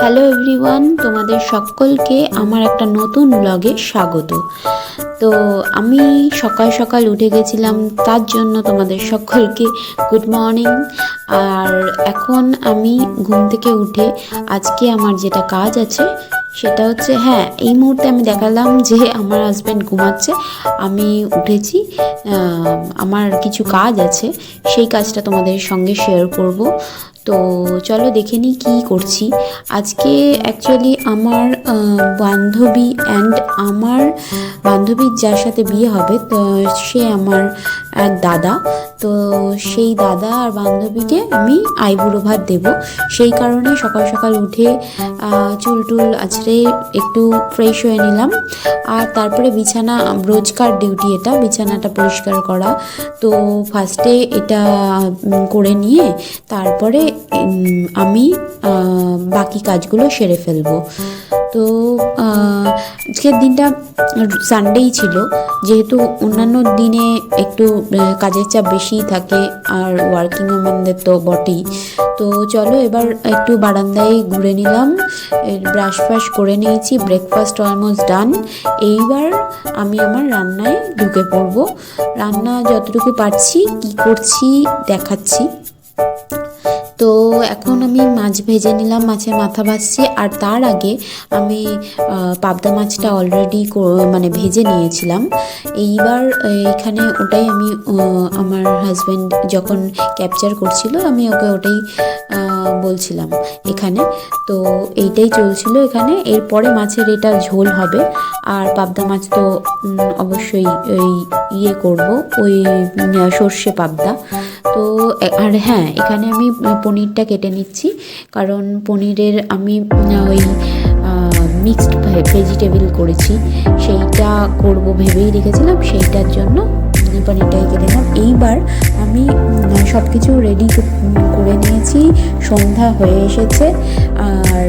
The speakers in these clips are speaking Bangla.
হ্যালো এভরিওয়ান তোমাদের সকলকে আমার একটা নতুন ব্লগে স্বাগত। তো আমি সকাল সকাল উঠে গেছিলাম, তার জন্য তোমাদের সকলকে গুড মর্নিং আর এখন আমি ঘুম থেকে উঠে আজকে আমার যেটা কাজ আছে, সেটা হচ্ছে হ্যাঁ এই মুহূর্তে আমি দেখালাম যে আমার হাজব্যান্ড ঘুমাচ্ছে। আমি উঠেছি আমার কিছু কাজ আছে, সেই কাজটা তোমাদের সঙ্গে শেয়ার করব। তো চলো দেখে নিই কী করছি। আজকে অ্যাকচুয়ালি আমার বান্ধবী অ্যান্ড আমার বান্ধবীর যার সাথে বিয়ে হবে, তো সে আমার এক দাদা। তো সেই দাদা আর বান্ধবীকে আমি আইবুড়ো ভাত দেব। সেই কারণে সকাল সকাল উঠে চুল টুল আছড়ে একটু ফ্রেশ হয়ে নিলাম। আর তারপরে বিছানা, রোজকার ডিউটি এটা, বিছানাটা পরিষ্কার করা। তো ফার্স্টে এটা করে নিয়ে তারপরে আমি বাকি কাজগুলো সেরে ফেলব। তো আজকের দিনটা সানডেই ছিল। যেহেতু অন্যান্য দিনে একটু কাজের চাপ বেশিই থাকে, আর ওয়ার্কিং ওম্যানদের তো বটেই। তো চলো এবার একটু বারান্দায় ঘুরে নিলাম। ব্রাশ ফ্রাশ করে নিয়েছি ব্রেকফাস্ট অলমোস্ট ডান এইবার আমি আমার রান্নায় ঢুকে পড়ব। রান্না যতটুকু পারছি, কি করছি, দেখাচ্ছি। তো এখন আমি মাছ ভেজে নিলাম, মাছের মাথা ভাজছি। আর তার আগে আমি পাবদা মাছটা অলরেডি মানে ভেজে নিয়েছিলাম। এইবার এখানে ওটাই আমি আমার হাজব্যান্ড যখন ক্যাপচার করছিল, আমি ওকে ওটাই বলছিলাম এখানে। তো এইটাই চলছিল এখানে। এরপরে মাছের এটা ঝোল হবে। আর পাবদা মাছ তো অবশ্যই ইয়ে করব, ওই সর্ষে পাবদা। তো আর হ্যাঁ এখানে আমি পনিরটা কেটে নিচ্ছি। কারণ পনিরের আমি ওই মিক্সড ভেজিটেবল করেছি। সেইটা করব ভেবেই রেখেছিলাম সেইটার জন্য উম, পনিরটাকে কেটে নিলাম। এইবার আমি সব কিছু রেডি করে নিয়েছি। সন্ধ্যা হয়ে এসেছে। আর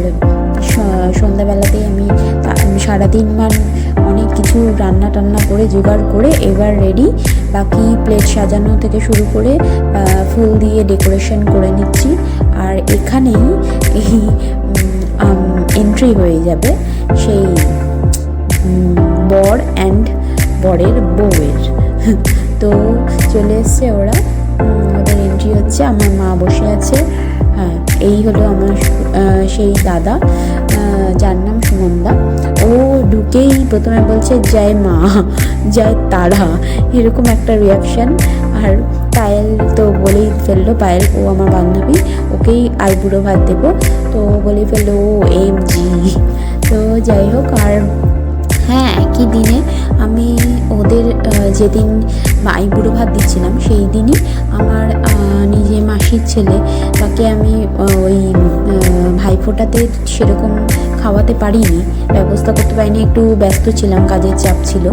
সন্ধ্যাবেলাতেই আমি সারাদিন মান অনেক কিছু রান্না টান্না করে জোগাড় করে এবার রেডি বাকি প্লেট সাজানো থেকে শুরু করে ফুল দিয়ে ডেকোরেশন করে নিচ্ছি। আর এখানেই এই এন্ট্রি হয়ে যাবে সেই বর অ্যান্ড বরের বউয়ের। তো চলে এসছে ওরা। ওদের এন্ট্রি হচ্ছে, আমার মা বসে আছে। হ্যাঁ এই হলো আমার সেই দাদা যার নাম সুমনদা ও ঢুকেই প্রথমে বলছে, জয় মা, জয় তারা। এরকম একটা রিয়াকশান আর পায়েল তো বলেই ফেলল, পায়েল, ও আমার বান্ধবী, ওকেই আইবুড়ো ভাত দেবো। তো বলেই ফেলল, ও এম জি তো যাই হোক, আর হ্যাঁ একই দিনে আমি ওদের যেদিন মাই বুড়ো ভাত দিচ্ছিলাম, সেই দিনই আমার নিজে মাসির ছেলে, তাকে আমি ওই ভাইফোঁটাতে সেরকম খাওয়াতে পারিনি, ব্যবস্থা করতে পারিনি, একটু ব্যস্ত ছিলাম, কাজের চাপ ছিল।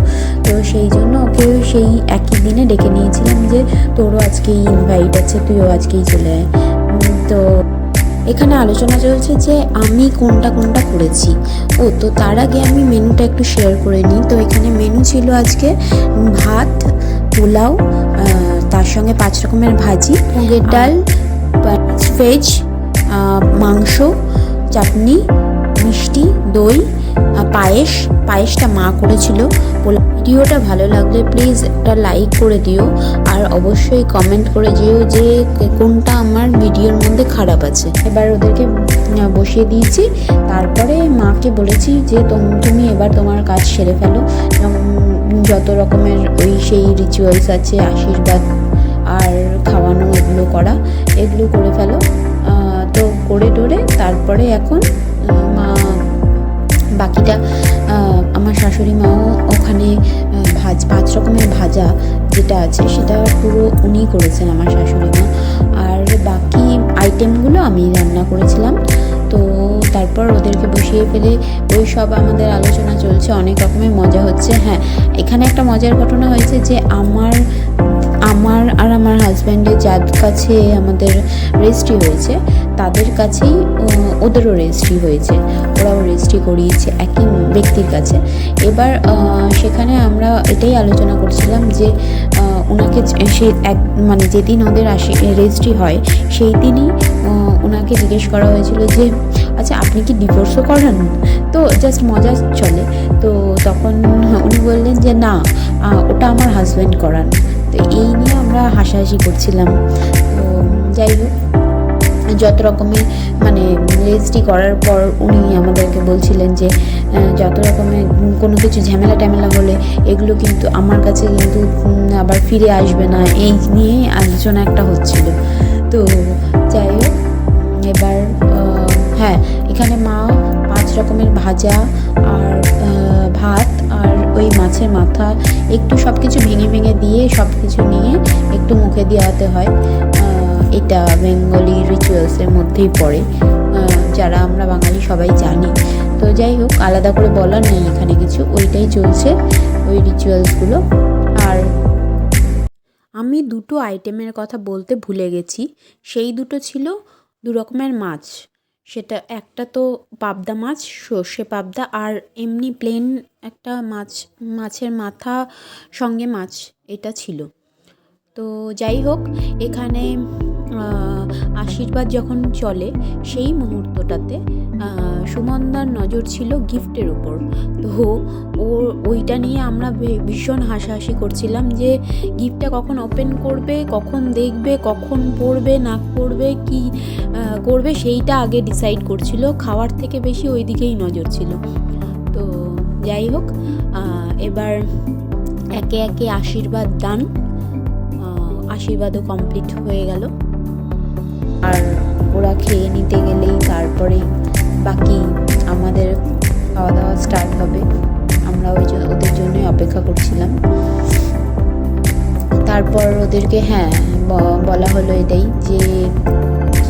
তো সেই জন্য ওকে সেই একই দিনে ডেকে নিয়েছিলাম যে, তোরও আজকেই ইনভাইট আছে, তুইও আজকেই চলে আয়। তো এখানে আলোচনা চলছে যে, আমি কোনটা কোনটা করেছি। ও, তো তার আগে আমি মেনুটা একটু শেয়ার করে নিই। তো এখানে মেনু ছিল আজকে ভাত, পোলাও তার সঙ্গে পাঁচ রকমের ভাজি, মুগের ডাল ভেজ মাংস, চাটনি, মিষ্টি, দই পায়েস। পায়েসটা মা করেছিল। ভিডিওটা ভালো লাগলে প্লিজ একটা লাইক করে দিও। আর অবশ্যই কমেন্ট করে দিও যে কোনটা আমার ভিডিওর মধ্যে খারাপ আছে। এবার ওদেরকে বসিয়ে দিয়েছি। তারপরে মাকে বলেছি যে, তোম- এবার তোমার কাজ সেরে ফেলো। যত রকমের ওই সেই রিচুয়ালস আছে, আশীর্বাদ আর খাওয়ানো এগুলো করা, এগুলো করে ফেলো। তো করে টোরে তারপরে এখন মা, বাকিটা আমার শাশুড়ি মাও ওখানে ভাজ, পাঁচ রকমের ভাজা যেটা আছে সেটা পুরো উনি করেছেন আমার শাশুড়ি মা। আর বাকি আইটেমগুলো আমি রান্না করেছিলাম। তো তারপর ওদেরকে বসিয়ে ফেলে। ওই সব আমাদের আলোচনা চলছে, অনেক রকমের মজা হচ্ছে। হ্যাঁ এখানে একটা মজার ঘটনা হয়েছে যে আমার আমার আর আমার হাজব্যান্ডের যার কাছে আমাদের রেজিস্ট্রি হয়েছে, তাদের কাছেই ওদেরও রেজিস্ট্রি হয়েছে। ওরাও রেজিস্ট্রি করিয়েছে একই ব্যক্তির কাছে। এবার সেখানে আমরা এটাই আলোচনা করছিলাম যে ওনাকে সে এক মানে যেদিন ওদের আসে রেজিস্ট্রি হয়, সেই দিনই ওনাকে জিজ্ঞেস করা হয়েছিল যে আচ্ছা আপনি কি ডিভোর্সও করান? তো জাস্ট মজা চলে। তো তখন উনি বললেন যে, না ওটা আমার হাজব্যান্ড করান। তো এই নিয়ে আমরা হাসাহাসি করছিলাম। তো যাই হোক, যত রকমের মানে রেজিস্ট্রি করার পর উনি আমাদেরকে বলছিলেন যে যত রকমের কোনো কিছু ঝামেলা ট্যামেলা হলে এগুলো কিন্তু আমার কাছে কিন্তু আবার ফিরে আসবে না। এই নিয়ে আলোচনা একটা হচ্ছিল। তো যাই হোক এবার হ্যাঁ এখানে মা পাঁচ রকমের ভাজা আর ভাত আর ওই মাছের মাথা। একটু সব কিছু ভেঙে ভেঙে দিয়ে সব কিছু নিয়ে একটু মুখে দেওয়াতে হয়। এটা বেঙ্গলি রিচুয়ালসের মধ্যেই পড়ে। যারা আমরা বাঙালি সবাই জানি। তো যাই হোক, আলাদা করে বলার নেই এখানে কিছু। ওইটাই চলছে ওই রিচুয়ালসগুলো আর আমি দুটো আইটেমের কথা বলতে ভুলে গেছি। সেই দুটো ছিল দু রকমের মাছ। সেটা একটা তো পাবদা মাছ, সর্ষে পাবদা আর এমনি প্লেন একটা মাছ, মাছের মাথা সঙ্গে মাছ, এটা ছিল। তো যাই হোক, এখানে আশীর্বাদ যখন চলে সেই মুহূর্তটাতে সুমনদার নজর ছিল গিফটের উপর। তো ও, ওইটা নিয়ে আমরা ভীষণ হাসাহাসি করছিলাম যে গিফটটা কখন ওপেন করবে, কখন দেখবে, কখন পড়বে, না পড়বে, কি করবে সেইটা আগে ডিসাইড করছিল। খাওয়ার থেকে বেশি ওই দিকেই নজর ছিল। তো যাই হোক এবার একে একে আশীর্বাদ দান আশীর্বাদও কমপ্লিট হয়ে গেল। আর ওরা খেয়ে নিতে গেলেই তারপরে বাকি আমাদের খাওয়া দাওয়া স্টার্ট হবে। আমরা ওই ওদের জন্যই অপেক্ষা করছিলাম। তারপর ওদেরকে হ্যাঁ বলা হলো এটাই যে,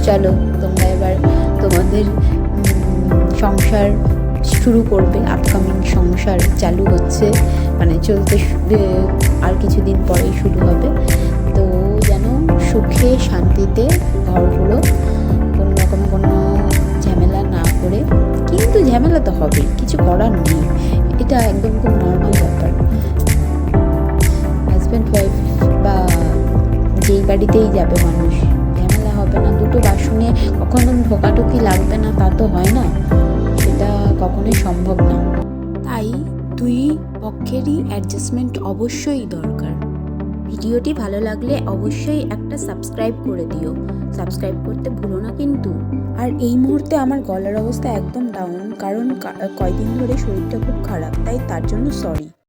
চলো তোমরা এবার তোমাদের সংসার শুরু করবে। আপকামিং সংসার চালু হচ্ছে। মানে চলতে আর কিছুদিন পরেই শুরু হবে। তো যেন সুখে শান্তিতে ঘরগুলো কোনো রকম কোনো কিন্তু ঝামেলা তো হবেই কিছু করার নেই। এটা একদম খুব নর্মাল ব্যাপার। হাজব্যান্ড ওয়াইফ বা যেই বাড়িতেই যাবে মানুষ, ঝামেলা হবে না। দুটো বাসনে কখনো ঢোকাঢুকি লাগবে না, তা তো হয় না। সেটা কখনোই সম্ভব না। তাই দুই পক্ষেরই অ্যাডজাস্টমেন্ট অবশ্যই দরকার। ভিডিওটি ভালো লাগলে অবশ্যই একটা সাবস্ক্রাইব করে দিও। সাবস্ক্রাইব করতে ভুলো না কিন্তু। আর এই মুহূর্তে আমার গলার অবস্থা একদম ডাউন কারণ কয়দিন ধরে শরীরটা খুব খারাপ তাই তার জন্য সরি